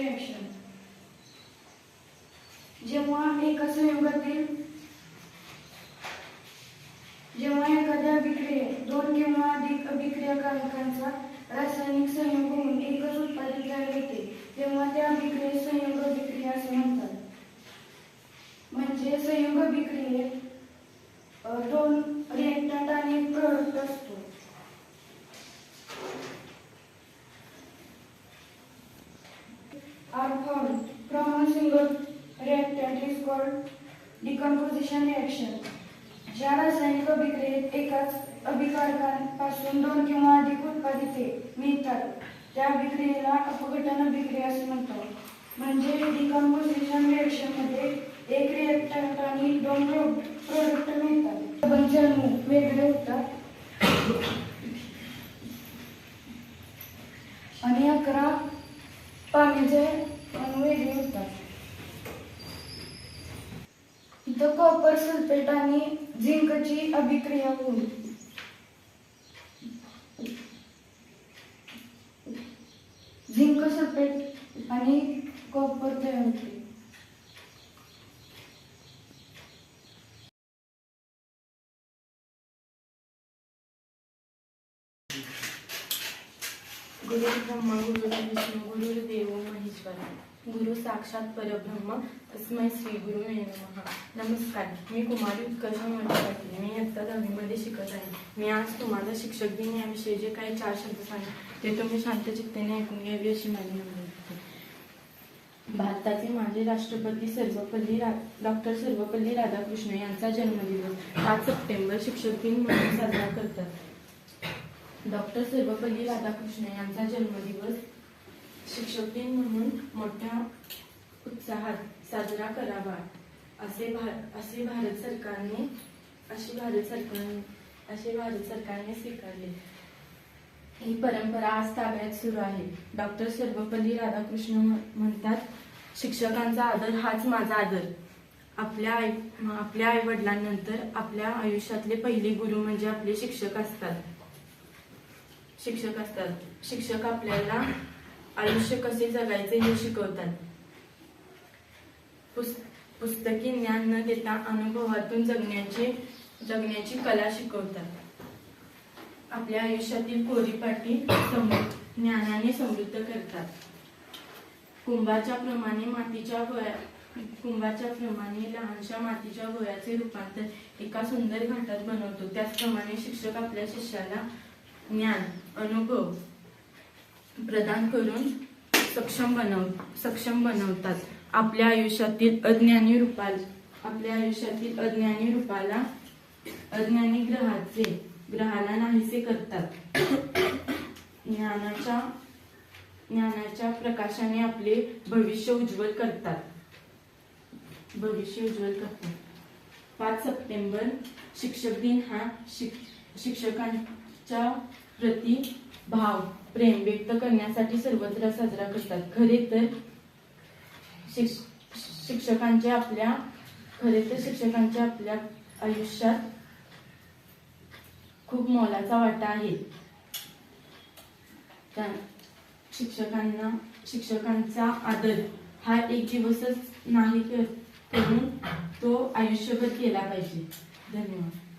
Reaction जेव्हा एका संयोगातील जेव्हा दोन किंवा अधिक कार्य रासायनिक reactant डिकम्पोजिशन called ज्या रासायनिक अभिक्रियेत एकाच अभिकारकांपासून दोन किंवा अधिक उत्पादिते मिळतात. त्या अभिक्रियेला अपघटन अभिक्रिया असे म्हणतो म्हणजे डिकम्पोजिशन इथं कॉपर सल्फेट आणि झिंकची अभिक्रिया होईल झिंक सल्फेट आणि कॉपर तयार होते. गुरु ब्रह्मा गुरु विष्णू गुरुर्देव महेश्वरा. गुरु साक्षात परब्रह्म तस्मै श्री गुरु नमः. नमस्कार मी कुमारी उत्कर्ष मंडळ पाटील मी इयत्ता दहावीमध्ये शिकत आहे. मी आज तुम्हाला शिक्षक दिन याविषयी जे काही चार शब्द सांगितले ते तुम्ही शांत चित्तेने ऐकून घ्यावी अशी माझी विनंती भारताचे माजी राष्ट्रपती सर्वपल्ली रा डॉक्टर सर्वपल्ली राधाकृष्ण यांचा जन्मदिवस पाच सप्टेंबर शिक्षक दिन म्हणून साजरा करतात. डॉक्टर सर्वपल्ली राधाकृष्ण यांचा जन्मदिवस शिक्षक दिन म्हणून मोठ्या उत्साहात साजरा करावा असे भार असे भारत सरकारने अशी भारत सरकारने असे भारत सरकारने स्वीकारले. ही परंपरा आज ताब्यात सुरू आहे. डॉक्टर सर्वपल्ली राधाकृष्ण म्हणतात शिक्षकांचा आदर हाच माझा आदर. आपल्या आई आपल्या आई वडिलांनंतर आपल्या आयुष्यातले पहिले गुरु म्हणजे आपले शिक्षक असतात. शिक्षक असतात. शिक्षक आपल्याला आयुष्य कसे जगायचे हे शिकवतात. पुस- पुस्तकी ज्ञान न देता अनुभवातून जगण्याचे जगण्याची कला शिकवतात. आपल्या आयुष्यातील कोरीपाटी ज्ञानाने समृद्ध करतात. कुंभाच्या प्रमाणे मातीच्या गोळ्या कुंभाच्या प्रमाणे लहानशा मातीच्या गोळ्याचे रूपांतर एका सुंदर घाटात बनवतो. त्याचप्रमाणे शिक्षक आपल्या शिष्याला ज्ञान अनुभव प्रदान करून सक्षम बनव सक्षम बनवतात. आपल्या आयुष्यातील अज्ञानी रूपाल आपल्या आयुष्यातील अज्ञानी रूपाला अज्ञानी ग्रहाचे ग्रहाला नाहीसे करतात. ज्ञानाच्या ज्ञानाच्या प्रकाशाने आपले भविष्य उज्ज्वल करतात. भविष्य उज्ज्वल करतात. पाच सप्टेंबर शिक्षक दिन हा शिक शिक्षकांच्या प्रति भाव. प्रेम व्यक्त करण्यासाठी सर्वत्र साजरा करतात. खरे तर शिक्ष- शिक्षकांच्या आपल्या खरे तर शिक्षकांच्या आपल्या आयुष्यात खूप मोलाचा वाटा आहे. त्या- शिक्षकांना शिक्षकांचा आदर हा एक दिवसच नाही कर- करून तो आयुष्यभर केला पाहिजे. धन्यवाद.